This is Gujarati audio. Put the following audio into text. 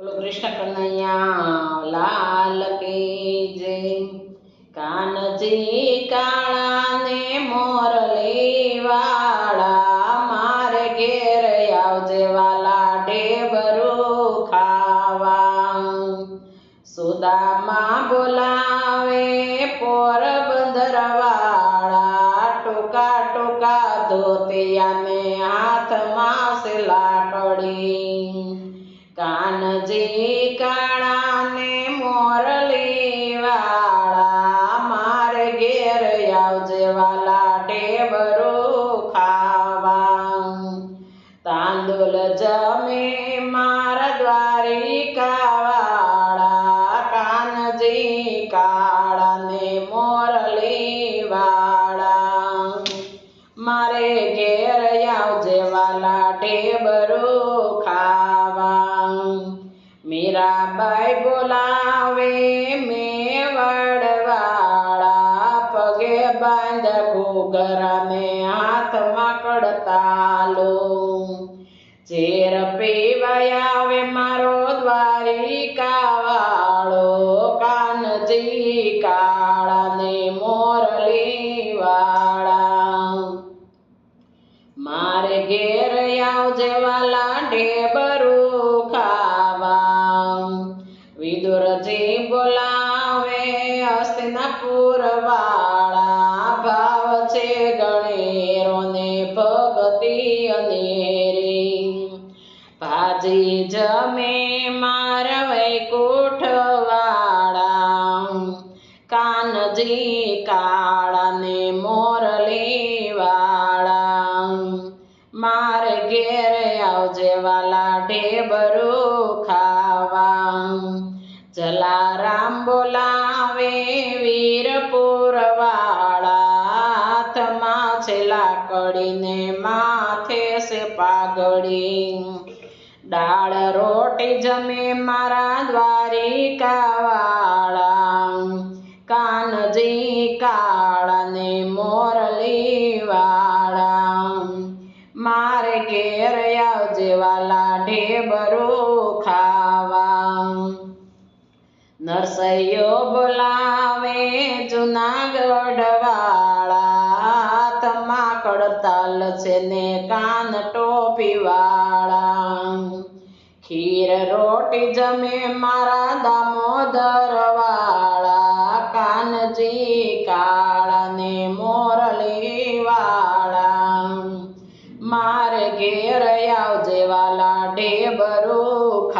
બોલો કૃષ્ણ કનૈયા લાલ કે જય? કાનજી કાળા ને મોરલી વાળા મારે ઘેર આવજે વાલા ઢેબરું ખાવા. સુદામાં બોલાવે પોરબંદર વાળા ટોકા ટૂંકા ધોતિયાને હાથમાં સિલાટડી કાનજી કાણાને મોરલી વાળા મારે ઘેર આવજે વાલા ઢેબરું ખાવા. તાંદુલ જમે મારા દ્વારિકા વાળા કાનજી કાળાને મોરલી વાળા મારે ઘેર આવજે વાલા ખાવા મીરાબાઈ બોલાવે મેવડવાળા પગે બાંધ ઘૂઘરાને હાથમાં કડતાલો. ચેર પીવાય આવે મારો દ્વારિકા વાળો કાનજી કાળાને મોરલી વાળા મારે ઘેર આવજે વાલા ઢેબરું વિદુરજી બોલાવે, હસ્તિનાપુર વાળા ભાવ છે ગણેરો ને ભગતિ અનેરી. ભાજી જમે માર વૈકુંઠ વાળા કાનજી કાળાને મોરલી વાળા મારે ઘેર આવજે વાલા ઢેબરું ખાવા. જલારામ બોલાવે વીરપુર વાળા છેલા છે લાકડીને માથે છે પાઘડી. દાળ રોટી જમે મારા દ્વારિકા વાળા કાનજી કાળાને મોરલી વાળા મારે ઘેર આવજે વાલા ઢેબરો ખાવા નરસૈયો બોલાવે જુનાગઢ વાળા તમા કડતાલ છે ને કાન ટોપી વાળા ખીર રોટી જમે મારા દામોદર વાળા. કાનજી કાળાને મોરલી વાળા મારે ઘેર આવજે વાલા ઢેબરું